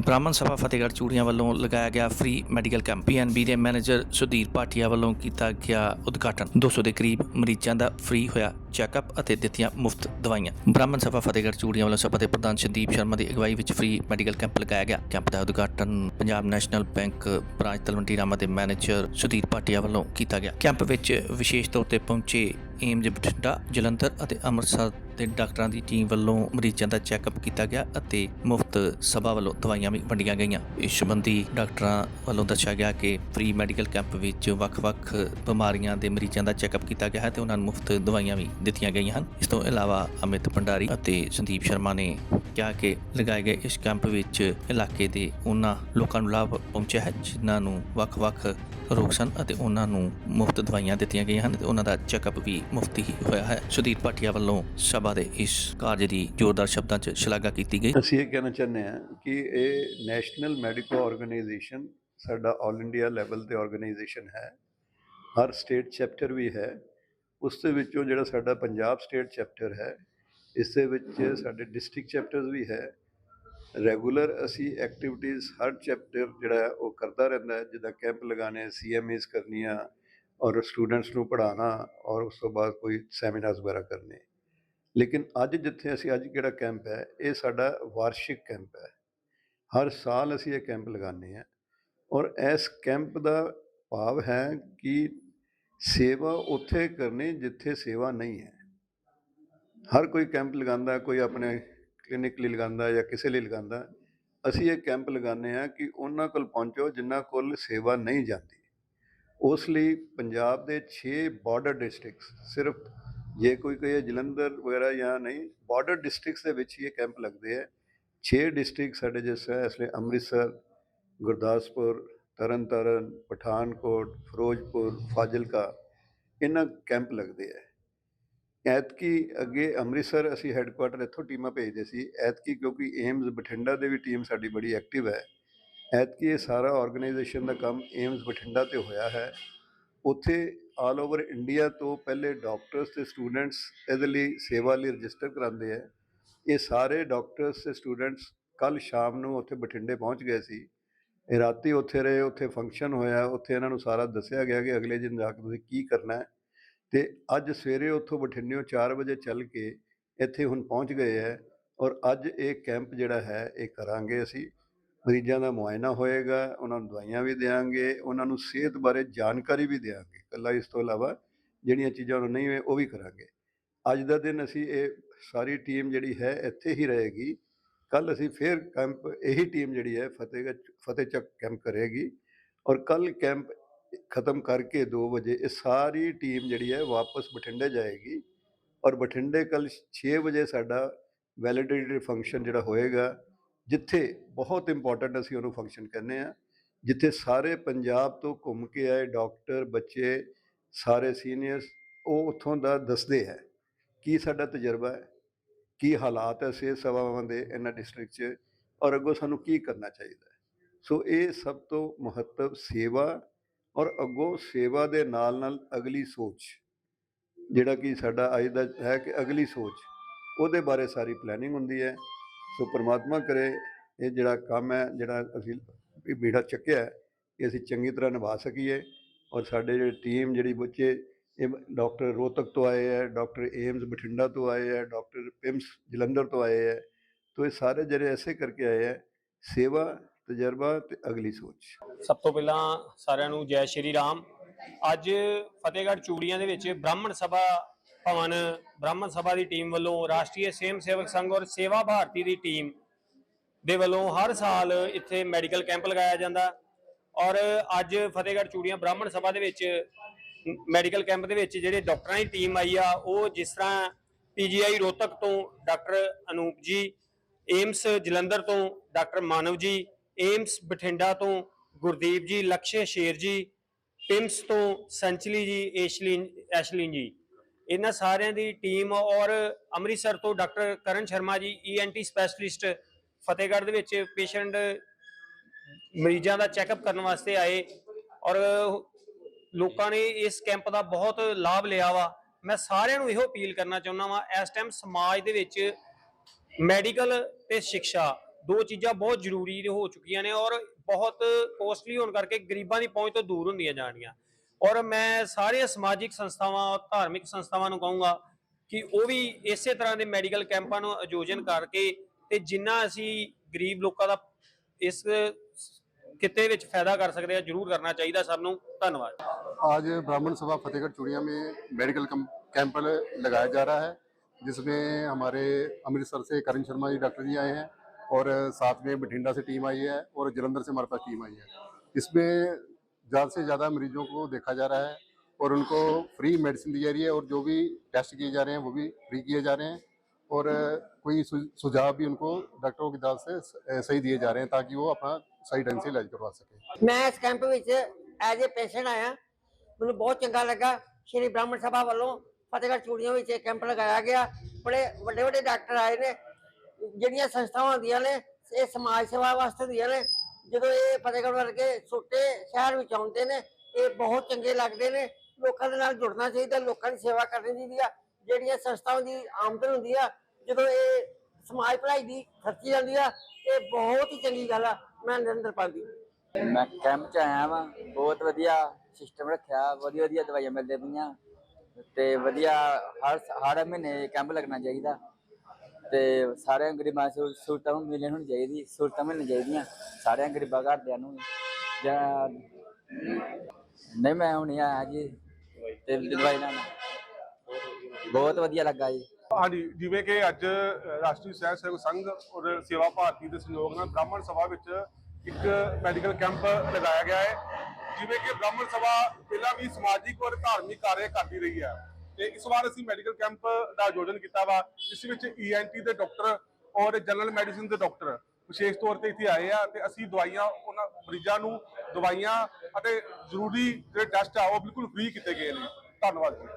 ਬ੍ਰਾਹਮਣ ਸਭਾ ਫਤਿਹਗੜ੍ਹ ਚੂੜੀਆਂ ਵੱਲੋਂ ਲਗਾਇਆ ਗਿਆ ਫ੍ਰੀ ਮੈਡੀਕਲ ਕੈਂਪ ਪੀਐਨਬੀ ਦੇ ਮੈਨੇਜਰ ਸੁਧੀਰ ਭਾਟੀਆ ਵੱਲੋਂ ਕੀਤਾ ਗਿਆ ਉਦਘਾਟਨ। 200 ਦੇ ਕਰੀਬ ਮਰੀਜ਼ਾਂ ਦਾ ਫ੍ਰੀ ਹੋਇਆ ਚੈੱਕਅਪ ਅਤੇ ਦਿੱਤੀਆਂ ਮੁਫਤ ਦਵਾਈਆਂ। ਬ੍ਰਾਹਮਣ ਸਭਾ ਫਤਿਹਗੜ੍ਹ ਚੂੜੀਆਂ ਵੱਲੋਂ ਸਭਾ ਦੇ ਪ੍ਰਧਾਨ ਸੰਦੀਪ ਸ਼ਰਮਾ ਦੀ ਅਗਵਾਈ ਵਿੱਚ ਫ੍ਰੀ ਮੈਡੀਕਲ ਕੈਂਪ ਲਗਾਇਆ ਗਿਆ। ਕੈਂਪ ਦਾ ਉਦਘਾਟਨ Punjab National Bank branch Talwandi Rama ਦੇ ਮੈਨੇਜਰ ਸੁਧੀਰ ਭਾਟੀਆ ਵੱਲੋਂ ਕੀਤਾ ਗਿਆ। ਕੈਂਪ ਵਿੱਚ ਵਿਸ਼ੇਸ਼ ਤੌਰ ਤੇ ਪਹੁੰਚੇ ਏਮਜ਼ ਬਠਿੰਡਾ, ਜਲੰਧਰ ਅਤੇ ਅੰਮ੍ਰਿਤਸਰ ਦੇ ਡਾਕਟਰਾਂ ਦੀ ਟੀਮ ਵੱਲੋਂ ਮਰੀਜ਼ਾਂ ਦਾ ਚੈੱਕਅਪ ਕੀਤਾ ਗਿਆ ਅਤੇ ਮੁਫਤ ਸਭਾ ਵੱਲੋਂ ਦਵਾਈਆਂ ਵੀ ਵੰਡੀਆਂ ਗਈਆਂ। ਇਸ ਸੰਬੰਧੀ ਡਾਕਟਰਾਂ ਵੱਲੋਂ ਦੱਸਿਆ ਗਿਆ ਕਿ ਫ੍ਰੀ ਮੈਡੀਕਲ ਕੈਂਪ ਵਿੱਚ ਵੱਖ-ਵੱਖ ਬਿਮਾਰੀਆਂ ਦੇ ਮਰੀਜ਼ਾਂ ਦਾ ਚੈੱਕਅਪ ਕੀਤਾ ਗਿਆ ਹੈ ਤੇ ਉਹਨਾਂ ਨੂੰ ਮੁਫਤ ਦਵਾਈਆਂ ਵੀ ਦਿੱਤੀਆਂ ਗਈਆਂ ਹਨ। ਇਸ ਤੋਂ ਇਲਾਵਾ ਅਮਿਤ ਭੰਡਾਰੀ ਅਤੇ ਸੰਦੀਪ ਸ਼ਰਮਾ ਨੇ ਕਿਹਾ ਕਿ ਲਗਾਏ ਗਏ ਇਸ ਕੈਂਪ ਵਿੱਚ ਇਲਾਕੇ ਦੇ ਉਹਨਾਂ ਲੋਕਾਂ ਨੂੰ ਲਾਭ ਪਹੁੰਚਿਆ ਹੈ, ਜਿਨ੍ਹਾਂ ਨੂੰ ਵੱਖ-ਵੱਖ ਰੋਗ ਸਨ ਅਤੇ ਉਹਨਾਂ ਨੂੰ ਮੁਫਤ ਦਵਾਈਆਂ ਦਿੱਤੀਆਂ ਗਈਆਂ ਹਨ ਤੇ ਉਹਨਾਂ ਦਾ ਚੈੱਕਅਪ ਵੀ ਮੁਫਤ ਹੀ ਹੋਇਆ ਹੈ। ਸੁਧੀਰ ਭਾਟੀਆ ਵੱਲੋਂ ਸਭਾ ਦੇ ਇਸ ਕਾਰਜ ਦੀ ਜ਼ੋਰਦਾਰ ਸ਼ਬਦਾਂ 'ਚ ਸ਼ਲਾਘਾ ਕੀਤੀ ਗਈ। ਅਸੀਂ ਇਹ ਕਹਿਣਾ ਚਾਹੁੰਦੇ ਹਾਂ ਕਿ ਇਹ ਨੈਸ਼ਨਲ ਮੈਡੀਕਲ ਆਰਗੇਨਾਈਜੇਸ਼ਨ ਸਾਡਾ ਆਲ ਇੰਡੀਆ ਲੈਵਲ ਤੇ ਆਰਗੇਨਾਈਜੇਸ਼ਨ ਹੈ। ਹਰ ਸਟੇਟ ਚੈਪਟਰ ਵੀ ਹੈ। ਉਸ ਦੇ ਵਿੱਚੋਂ ਜਿਹੜਾ ਸਾਡਾ ਪੰਜਾਬ ਸਟੇਟ ਚੈਪਟਰ ਹੈ, ਇਸ ਦੇ ਵਿੱਚ ਸਾਡੇ ਡਿਸਟ੍ਰਿਕਟ ਚੈਪਟਰਸ ਵੀ ਹੈ। ਰੈਗੂਲਰ ਅਸੀਂ ਐਕਟੀਵਿਟੀਜ਼ ਹਰ ਚੈਪਟਰ ਜਿਹੜਾ ਉਹ ਕਰਦਾ ਰਹਿੰਦਾ ਜਿੱਦਾਂ ਕੈਂਪ ਲਗਾਣੇ ਸੀਐਮਏਸ ਕਰਨੀਆਂ ਔਰ ਸਟੂਡੈਂਟਸ ਨੂੰ ਪੜ੍ਹਾਉਣਾ ਔਰ ਉਸ ਤੋਂ ਬਾਅਦ ਕੋਈ ਸੈਮੀਨਾਰਸ ਵਗੈਰਾ ਕਰਨੇ। ਲੇਕਿਨ ਅੱਜ ਜਿੱਥੇ ਅਸੀਂ, ਅੱਜ ਜਿਹੜਾ ਕੈਂਪ ਹੈ, ਇਹ ਸਾਡਾ ਵਾਰਸ਼ਿਕ ਕੈਂਪ ਹੈ। ਹਰ ਸਾਲ ਅਸੀਂ ਇਹ ਕੈਂਪ ਲਗਾਉਂਦੇ ਹਾਂ ਔਰ ਇਸ ਕੈਂਪ ਦਾ ਭਾਵ ਹੈ ਕਿ ਸੇਵਾ ਉੱਥੇ ਕਰਨੀ ਜਿੱਥੇ ਸੇਵਾ ਨਹੀਂ ਹੈ। ਹਰ ਕੋਈ ਕੈਂਪ ਲਗਾਉਂਦਾ, ਕੋਈ ਆਪਣੇ ਕਲੀਨਿਕ ਲਈ ਲਗਾਉਂਦਾ ਜਾਂ ਕਿਸੇ ਲਈ ਲਗਾਉਂਦਾ, ਅਸੀਂ ਇਹ ਕੈਂਪ ਲਗਾਉਂਦੇ ਹਾਂ ਕਿ ਉਹਨਾਂ ਕੋਲ ਪਹੁੰਚੋ ਜਿਨ੍ਹਾਂ ਕੋਲ ਸੇਵਾ ਨਹੀਂ ਜਾਂਦੀ। ਉਸ ਲਈ ਪੰਜਾਬ ਦੇ 6 ਬਾਰਡਰ ਡਿਸਟ੍ਰਿਕਟਸ ਸਿਰਫ ਜੇ ਕੋਈ ਕਹੇ ਜਲੰਧਰ ਵਗੈਰਾ ਜਾਂ ਨਹੀਂ ਬਾਰਡਰ ਡਿਸਟ੍ਰਿਕਟਸ ਦੇ ਵਿੱਚ ਹੀ ਇਹ ਕੈਂਪ ਲੱਗਦੇ ਆ। 6 ਡਿਸਟ੍ਰਿਕਟ ਸਾਡੇ ਜਿਸ ਤਰ੍ਹਾਂ ਇਸ ਲਈ ਅੰਮ੍ਰਿਤਸਰ, ਗੁਰਦਾਸਪੁਰ, ਤਰਨਤਾਰਨ, ਪਠਾਨਕੋਟ, ਫਿਰੋਜ਼ਪੁਰ, ਫਾਜ਼ਿਲਕਾ, ਇਹਨਾਂ ਕੈਂਪ ਲੱਗਦੇ ਆ। ਐਤਕੀ ਅੱਗੇ ਅੰਮ੍ਰਿਤਸਰ ਅਸੀਂ ਹੈੱਡਕੁਆਟਰ ਇੱਥੋਂ ਟੀਮਾਂ ਭੇਜਦੇ ਸੀ। ਐਤਕੀ ਕਿਉਂਕਿ ਏਮਜ਼ ਬਠਿੰਡਾ ਦੇ ਵੀ ਟੀਮ ਸਾਡੀ ਬੜੀ ਐਕਟਿਵ ਹੈ। ਐਤਕੀ ਇਹ ਸਾਰਾ ਆਰਗੇਨਾਈਜੇਸ਼ਨ ਦਾ ਕੰਮ ਏਮਜ਼ ਬਠਿੰਡਾ ਤੇ ਹੋਇਆ ਹੈ। ਉੱਥੇ ਆਲ ਓਵਰ ਇੰਡੀਆ ਤੋਂ ਪਹਿਲੇ ਡਾਕਟਰਸ ਤੇ ਸਟੂਡੈਂਟਸ ਇਹਦੇ ਲਈ ਸੇਵਾ ਲਈ ਰਜਿਸਟਰ ਕਰਾਉਂਦੇ ਆ ਇਹ ਸਾਰੇ ਡਾਕਟਰਸ ਤੇ ਸਟੂਡੈਂਟਸ ਕੱਲ ਸ਼ਾਮ ਨੂੰ ਉੱਥੇ ਬਠਿੰਡੇ ਪਹੁੰਚ ਗਏ ਸੀ। ਇਹ ਰਾਤੀ ਉੱਥੇ ਰਹੇ, ਉੱਥੇ ਫੰਕਸ਼ਨ ਹੋਇਆ, ਉੱਥੇ ਇਹਨਾਂ ਨੂੰ ਸਾਰਾ ਦੱਸਿਆ ਗਿਆ ਕਿ ਅਗਲੇ ਦਿਨ ਜਾ ਕੇ ਤੁਸੀਂ ਕੀ ਕਰਨਾ ਹੈ। ਤੇ ਅੱਜ ਸਵੇਰੇ ਉੱਥੋਂ ਬਠਿੰਡਿਓਂ 4 ਵਜੇ ਚੱਲ ਕੇ ਇੱਥੇ ਹੁਣ ਪਹੁੰਚ ਗਏ ਹੈ ਔਰ ਅੱਜ ਇਹ ਕੈਂਪ ਜਿਹੜਾ ਹੈ, ਇਹ ਕਰਾਂਗੇ ਅਸੀਂ। ਮਰੀਜ਼ਾਂ ਦਾ ਮੁਆਇਨਾ ਹੋਏਗਾ, ਉਹਨਾਂ ਨੂੰ ਦਵਾਈਆਂ ਵੀ ਦੇਵਾਂਗੇ ਉਹਨਾਂ ਨੂੰ ਸਿਹਤ ਬਾਰੇ ਜਾਣਕਾਰੀ ਵੀ ਦੇਵਾਂਗੇ ਇਕੱਲਾ ਇਸ ਤੋਂ ਇਲਾਵਾ ਜਿਹੜੀਆਂ ਚੀਜ਼ਾਂ ਉਹਨਾਂ ਨਹੀਂ ਹੋਏ ਉਹ ਵੀ ਕਰਾਂਗੇ। ਅੱਜ ਦਾ ਦਿਨ ਅਸੀਂ ਇਹ ਸਾਰੀ ਟੀਮ ਜਿਹੜੀ ਹੈ, ਇੱਥੇ ਹੀ ਰਹੇਗੀ। ਕੱਲ ਅਸੀਂ ਫਿਰ ਕੈਂਪ, ਇਹੀ ਟੀਮ ਜਿਹੜੀ ਹੈ, ਫਤਿਹਗੜ੍ਹ ਫਤਿਹਚੱਕ ਕੈਂਪ ਕਰੇਗੀ। ਔਰ ਕੱਲ ਕੈਂਪ ਖਤਮ ਕਰਕੇ 2 ਵਜੇ ਇਹ ਸਾਰੀ ਟੀਮ ਜਿਹੜੀ ਹੈ ਵਾਪਸ ਬਠਿੰਡੇ ਜਾਏਗੀ ਔਰ ਬਠਿੰਡੇ ਕੱਲ 6 ਵਜੇ ਸਾਡਾ ਵੈਲਿਡੇਟਰੀ ਫੰਕਸ਼ਨ ਜਿਹੜਾ ਹੋਏਗਾ ਜਿੱਥੇ ਬਹੁਤ ਇੰਪੋਰਟੈਂਟ ਅਸੀਂ ਉਹਨੂੰ ਫੰਕਸ਼ਨ ਕਹਿੰਦੇ ਆ ਜਿੱਥੇ ਸਾਰੇ ਪੰਜਾਬ ਤੋਂ ਘੁੰਮ ਕੇ ਆਏ ਡਾਕਟਰ ਬੱਚੇ ਸਾਰੇ ਸੀਨੀਅਰਸ ਉਹ ਉੱਥੋਂ ਦਾ ਦੱਸਦੇ ਹੈ ਕੀ ਸਾਡਾ ਤਜਰਬਾ ਹੈ ਕੀ ਹਾਲਾਤ ਹੈ ਸਿਹਤ ਸੇਵਾਵਾਂ ਦੇ ਇਹਨਾਂ ਡਿਸਟ੍ਰਿਕਟ 'ਚ ਔਰ ਅੱਗੋਂ ਸਾਨੂੰ ਕੀ ਕਰਨਾ ਚਾਹੀਦਾ ਸੋ ਇਹ ਸਭ ਤੋਂ ਮਹੱਤਵ ਸੇਵਾ ਔਰ ਅੱਗੋਂ ਸੇਵਾ ਦੇ ਨਾਲ ਨਾਲ ਅਗਲੀ ਸੋਚ ਜਿਹੜਾ ਕਿ ਸਾਡਾ ਅੱਜ ਦਾ ਹੈ ਕਿ ਅਗਲੀ ਸੋਚ ਉਹਦੇ ਬਾਰੇ ਸਾਰੀ ਪਲੈਨਿੰਗ ਹੁੰਦੀ ਹੈ। ਸੋ ਪ੍ਰਮਾਤਮਾ ਕਰੇ ਇਹ ਜਿਹੜਾ ਕੰਮ ਹੈ ਜਿਹੜਾ ਅਸੀਂ ਇਹ ਬੀੜਾ ਚੱਕਿਆ ਹੈ, ਇਹ ਅਸੀਂ ਚੰਗੀ ਤਰ੍ਹਾਂ ਨਿਭਾ ਸਕੀਏ। ਔਰ ਸਾਡੇ ਜਿਹੜੇ ਟੀਮ ਜਿਹੜੀ ਬੱਚੇ ਇਹ ਡਾਕਟਰ ਰੋਹਤਕ ਤੋਂ ਆਏ ਹੈ ਡਾਕਟਰ ਏਮਸ ਬਠਿੰਡਾ ਤੋਂ ਆਏ ਹੈ ਡਾਕਟਰ ਪਿਮਸ ਜਲੰਧਰ ਤੋਂ ਆਏ ਹੈ। ਤੋ ਇਹ ਸਾਰੇ ਜਿਹੜੇ ਐਸੇ ਕਰਕੇ ਆਏ ਹੈ ਸੇਵਾ ਤਜਰਬਾ ਤੇ ਅਗਲੀ ਸੋਚ। ਸਭ ਤੋਂ ਪਹਿਲਾਂ ਸਾਰਿਆਂ ਨੂੰ ਜੈ ਸ਼੍ਰੀ ਰਾਮ। ਅੱਜ ਫਤਿਹਗੜ੍ਹ ਚੂੜੀਆਂ ਦੇ ਵਿੱਚ ਬ੍ਰਾਹਮਣ ਸਭਾ ਭਵਨ, ਬ੍ਰਾਹਮਣ ਸਭਾ ਦੀ ਟੀਮ ਵੱਲੋਂ ਰਾਸ਼ਟਰੀ ਸੇਮ ਸੇਵਕ ਸੰਘ ਔਰ ਸੇਵਾ ਭਾਰਤੀ ਦੀ ਟੀਮ ਦੇ ਵੱਲੋਂ ਹਰ ਸਾਲ ਇੱਥੇ ਮੈਡੀਕਲ ਕੈਂਪ ਲਗਾਇਆ ਜਾਂਦਾ ਔਰ ਅੱਜ ਫਤਿਹਗੜ੍ਹ ਚੂੜੀਆਂ ਬ੍ਰਾਹਮਣ ਸਭਾ ਦੇ ਵਿੱਚ, ਮੈਡੀਕਲ ਕੈਂਪ ਦੇ ਵਿੱਚ ਜਿਹੜੇ ਡਾਕਟਰਾਂ ਦੀ ਟੀਮ ਆਈ ਆ, ਉਹ ਜਿਸ ਤਰ੍ਹਾਂ ਪੀਜੀਆਈ ਰੋਹਤਕ ਤੋਂ ਡਾਕਟਰ ਅਨੂਪ ਜੀ, ਏਮਸ ਜਲੰਧਰ ਤੋਂ ਡਾਕਟਰ ਮਾਨਵ ਜੀ ਏਮਸ ਬਠਿੰਡਾ ਤੋਂ ਗੁਰਦੀਪ ਜੀ, ਲਕਸ਼ੇ ਸ਼ੇਰ ਜੀ, ਪਿੰਸ ਤੋਂ ਸੰਚਲੀ ਜੀ, ਏਸ਼ਲਿਨ, ਐਸ਼ਲਿਨ ਜੀ। ਇਹਨਾਂ ਸਾਰਿਆਂ ਦੀ ਟੀਮ ਔਰ ਅੰਮ੍ਰਿਤਸਰ ਤੋਂ ਡਾਕਟਰ ਕਰਨ ਸ਼ਰਮਾ ਜੀ ਈਐਨਟੀ ਸਪੈਸ਼ਲਿਸਟ ਫਤਿਹਗੜ੍ਹ ਦੇ ਵਿੱਚ ਪੇਸ਼ੈਂਟ ਮਰੀਜ਼ਾਂ ਦਾ ਚੈੱਕਅਪ ਕਰਨ ਵਾਸਤੇ ਆਏ ਔਰ ਲੋਕਾਂ ਨੇ ਇਸ ਕੈਂਪ ਦਾ ਬਹੁਤ ਲਾਭ ਲਿਆ ਵਾ। ਮੈਂ ਸਾਰਿਆਂ ਨੂੰ ਇਹੋ ਅਪੀਲ ਕਰਨਾ ਚਾਹੁੰਦਾ ਵਾਂ, ਇਸ ਟਾਈਮ ਸਮਾਜ ਦੇ ਵਿੱਚ ਮੈਡੀਕਲ ਤੇ ਸਿੱਖਿਆ ਦੋ ਚੀਜ਼ਾਂ ਬਹੁਤ ਜ਼ਰੂਰੀ ਹੋ ਚੁੱਕੀਆਂ ਨੇ ਔਰ ਬਹੁਤ ਕੋਸਟਲੀ ਹੋਣ ਕਰਕੇ ਗਰੀਬਾਂ ਦੀ ਪਹੁੰਚ ਤੋਂ ਦੂਰ ਹੁੰਦੀਆਂ ਜਾਣੀਆਂ ਔਰ ਮੈਂ ਸਾਰੇ ਸਮਾਜਿਕ ਸੰਸਥਾਵਾਂ ਧਾਰਮਿਕ ਸੰਸਥਾਵਾਂ ਨੂੰ ਕਹੂੰਗਾ ਕਿ ਉਹ ਵੀ ਇਸੇ ਤਰ੍ਹਾਂ ਦੇ ਮੈਡੀਕਲ ਕੈਂਪਾਂ ਨੂੰ ਆਯੋਜਨ ਕਰਕੇ ਤੇ ਜਿੰਨਾ ਅਸੀਂ ਗਰੀਬ ਲੋਕਾਂ ਦਾ ਇਸ ਕਿਤੇ ਵਿੱਚ ਫਾਇਦਾ ਕਰ ਸਕਦੇ ਆ ਜਰੂਰ ਕਰਨਾ ਚਾਹੀਦਾ ਸਭ ਨੂੰ ਧੰਨਵਾਦ आज ब्राह्मण सभा फतेहगढ़ चूड़िया में मेडिकल कम- कैंप लगाया जा रहा है जिसमें हमारे अमृतसर से करण शर्मा जी डॉक्टर जी आए हैं और साथ में बठिंडा से टीम आई है और जलंधर से हमारे पास टीम आई है इसमें ज़्यादा से ज़्यादा मरीजों को देखा जा रहा है और उनको फ्री मेडिसिन दी जा रही है और जो भी टेस्ट किए जा रहे हैं वो भी फ्री किए जा रहे हैं और कोई सु- सुझाव भी उनको डॉक्टरों की दाद से सही दिए जा रहे हैं ताकि वो अपना सही ढंग से इलाज करवा सकें ਮੈਂ ਇਸ ਕੈਂਪ ਵਿੱਚ ਐਜ਼ ਅ ਪੇਸ਼ੈਂਟ ਆਇਆ ਮੈਨੂੰ ਬਹੁਤ ਚੰਗਾ ਲੱਗਾ ਸ਼੍ਰੀ ਬ੍ਰਾਹਮਣ ਸਭਾ ਵੱਲੋਂ ਫਤਿਹਗੜ੍ਹ ਚੂੜੀਆਂ ਵਿੱਚ ਇਹ ਕੈਂਪ ਲਗਾਇਆ ਗਿਆ ਬੜੇ ਵੱਡੇ ਵੱਡੇ ਡਾਕਟਰ ਆਏ ਨੇ ਜਿਹੜੀਆਂ ਸੰਸਥਾਵਾਂ ਹੁੰਦੀਆਂ ਨੇ, ਇਹ ਸਮਾਜ ਸੇਵਾ ਵਾਸਤੇ ਹੁੰਦੀਆਂ ਨੇ। ਜਦੋਂ ਇਹ ਫਤਿਹਗੜ੍ਹ ਵਰਗੇ ਛੋਟੇ ਸ਼ਹਿਰ ਵਿੱਚ ਆਉਂਦੇ ਨੇ, ਇਹ ਬਹੁਤ ਚੰਗੇ ਲੱਗਦੇ ਨੇ। ਲੋਕਾਂ ਦੇ ਨਾਲ ਜੁੜਨਾ ਚਾਹੀਦਾ, ਲੋਕਾਂ ਦੀ ਸੇਵਾ ਕਰਨੀ ਚਾਹੀਦੀ ਆ। ਜਿਹੜੀਆਂ ਸੰਸਥਾਵਾਂ ਦੀ ਆਮਦਨ ਹੁੰਦੀ ਆ, ਜਦੋਂ ਇਹ ਸਮਾਜ ਭਲਾਈ ਦੀ ਖਰਚੀ ਜਾਂਦੀ ਆ, ਇਹ ਬਹੁਤ ਹੀ ਚੰਗੀ ਗੱਲ ਆ। ਮੈਂ ਨਰਿੰਦਰ ਪਾਲ ਮੈਂ ਕੈਂਪ ਚ ਆਇਆ ਵਾਂ, ਬਹੁਤ ਵਧੀਆ ਸਿਸਟਮ ਰੱਖਿਆ, ਵਧੀਆ ਵਧੀਆ ਦਵਾਈਆਂ ਮਿਲਦੇ ਪਈਆਂ। ਤੇ ਵਧੀਆ ਹਰ ਹਰ ਮਹੀਨੇ ਕੈਂਪ ਲੱਗਣਾ ਚਾਹੀਦਾ। ਤੇ ਸਾਰਿਆਂ ਗਰੀਬਾਂ ਨੂੰ ਸਹੂਲਤਾਂ ਮਿਲਣ ਹੋਣੀ ਚਾਹੀਦੀ ਸਹੂਲਤਾਂ ਮਿਲਣੀਆਂ ਚਾਹੀਦੀਆਂ ਸਾਰਿਆਂ ਗਰੀਬਾਂ ਘਰਦਿਆਂ ਨੂੰ ਜਾਂ ਨਹੀਂ ਮੈਂ ਹੁਣ ਆਇਆ ਜੀ, ਤੇ ਦਵਾਈ ਨਾਲ। ਬਹੁਤ ਵਧੀਆ ਲੱਗਾ ਜੀ। ਹਾਂਜੀ, ਜਿਵੇਂ ਕਿ ਅੱਜ ਰਾਸ਼ਟਰੀ ਸਵੈ ਸੇਵਕ ਸੰਘ ਔਰ ਸੇਵਾ ਭਾਰਤੀ ਦੇ ਸਹਿਯੋਗ ਨਾਲ ਬ੍ਰਾਹਮਣ ਸਭਾ ਵਿੱਚ ਇੱਕ ਮੈਡੀਕਲ ਕੈਂਪ ਲਗਾਇਆ ਗਿਆ ਹੈ। ਜਿਵੇਂ ਕਿ ਬ੍ਰਾਹਮਣ ਸਭਾ ਪਹਿਲਾਂ ਵੀ ਸਮਾਜਿਕ ਔਰ ਧਾਰਮਿਕ ਕਾਰਜ ਕਰਦੀ ਰਹੀ ਹੈ। ਤੇ ਇਸ ਵਾਰ ਅਸੀਂ ਮੈਡੀਕਲ ਕੈਂਪ ਦਾ ਆਯੋਜਨ ਕੀਤਾ ਵਾ ਇਸ ਵਿੱਚ ਈਐਨਟੀ ਦੇ ਡਾਕਟਰ ਔਰ ਜਨਰਲ ਮੈਡੀਸਿਨ ਦੇ ਡਾਕਟਰ ਵਿਸ਼ੇਸ਼ ਤੌਰ ਤੇ ਇੱਥੇ ਆਏ ਆ ਤੇ ਅਸੀਂ ਦਵਾਈਆਂ ਉਹਨਾਂ ਮਰੀਜ਼ਾਂ ਨੂੰ ਦਵਾਈਆਂ ਅਤੇ ਜ਼ਰੂਰੀ ਜਿਹੜੇ ਟੈਸਟ ਆ ਉਹ ਬਿਲਕੁਲ ਫ੍ਰੀ ਕੀਤੇ ਗਏ ਨੇ। ਧੰਨਵਾਦ